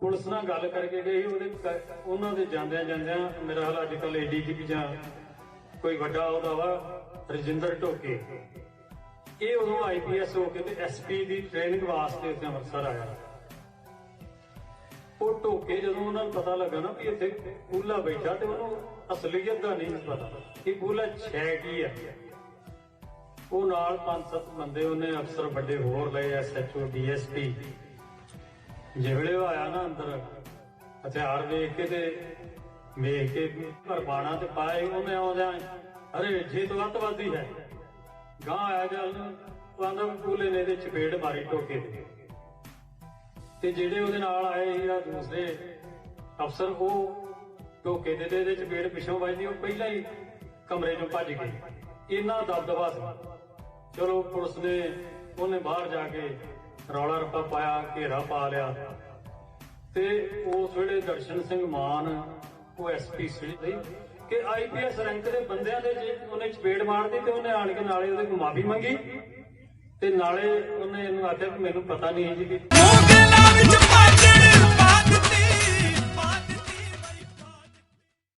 Police ਨਾਲ ਗੱਲ ਕਰਕੇ ਗਏ ਉਹਦੇ ਉਹਨਾਂ ਦੇ ਜਾਂਦਿਆਂ ਜਾਂਦਿਆਂ ਮੇਰਾ ਹਾਲ ਅੱਜ ਕੱਲ ਏਡੀਜੀਪੀ ਜਾਂ ਕੋਈ ਵੱਡਾ ਉਹਦਾ ਵਾ, ਰਜਿੰਦਰ ਢੋਕੇ। ਇਹ ਉਦੋਂ ਆਈਪੀਐਸ ਹੋ ਕੇ ਤੇ ਐਸਪੀ ਦੀ ਟ੍ਰੇਨਿੰਗ ਵਾਸਤੇ ਉੱਥੇ ਅੰਮ੍ਰਿਤਸਰ ਆਇਆ। ਉਹ ਢੋਕੇ ਜਦੋਂ ਉਹਨਾਂ ਨੂੰ ਪਤਾ ਲੱਗਾ ਨਾ ਵੀ ਇੱਥੇ ਕੂਲਾ ਬੈਠਾ ਤੇ ਉਹਨੂੰ ਅਸਲੀਅਤ ਦਾ ਨਹੀਂ ਪਤਾ ਕਿ ਕੂਲਾ ਛੈ ਕੀ ਹੈ ਉਹ ਨਾਲ ਪੰਜ ਸੱਤ ਬੰਦੇ ਉਹਨੇ ਅਫਸਰ ਵੱਡੇ ਹੋਰ ਲਏ ਐਸਐਚਓ ਡੀਐਸਪੀ ਜਿਹੜੇ ਉਹ ਆਇਆ ਨਾ ਅੰਦਰ, ਹਥਿਆਰ ਵੇਖ ਕੇ ਤੇ ਵੇਖ ਕੇ ਪਰਬਾਣਾ ਤੇ ਪਾਏ ਉਹਨੇ ਆਉਂਦਿਆਂ ਅਰੇ ਜੇ ਤੋਂ ਅੱਤਵਾਦੀ ਹੈ। ਗਾਂ ਆਇਆ ਜਲ ਨੂੰ ਉਹ ਨੇ ਇਹਦੇ ਚਪੇੜ ਮਾਰੀ ਟੋਕੇ ਤੇ। ਤੇ ਜਿਹੜੇ ਉਹਦੇ ਨਾਲ ਆਏ ਸੀ ਆ ਦੂਸਰੇ ਅਫਸਰ, ਉਹ ਟੋਕੇ ਦੇ ਤੇ ਚਪੇੜ ਪਿੱਛੋਂ ਵੱਜਦੀ, ਉਹ ਪਹਿਲਾਂ ਹੀ ਕਮਰੇ ਚੋਂ ਭੱਜ ਗਏ। ਇੰਨਾ ਦਬਦਬਾ ਸੀ। ਚਲੋ ਪੁਲਿਸ ਨੇ ਉਹਨੇ ਬਾਹਰ ਜਾ ਕੇ ਰੌਲਾ ਰੱਪਾ ਪਾਇਆ, ਘੇਰਾ ਪਾ ਲਿਆ। ਤੇ ਉਸ ਵੇਲੇ ਦਰਸ਼ਨ ਸਿੰਘ ਮਾਨ, ਉਹ ਐਸਪੀ ਸੀ ਕਿ ਆਈਪੀਐਸ ਰੈਂਕ ਦੇ ਬੰਦਿਆਂ ਦੇ ਜੇ ਉਹਨੇ ਚਪੇੜ ਮਾਰਦੀ ਤੇ ਉਹਨੇ ਆਣ ਕੇ ਨਾਲੇ ਉਹਦੇ ਕੋਲ ਮਾਫੀ ਮੰਗੀ। ਤੇ ਨਾਲੇ ਉਹਨੇ ਇਹਨੂੰ ਆਖਿਆ ਕਿ ਮੈਨੂੰ ਪਤਾ ਨਹੀਂ ਜੀ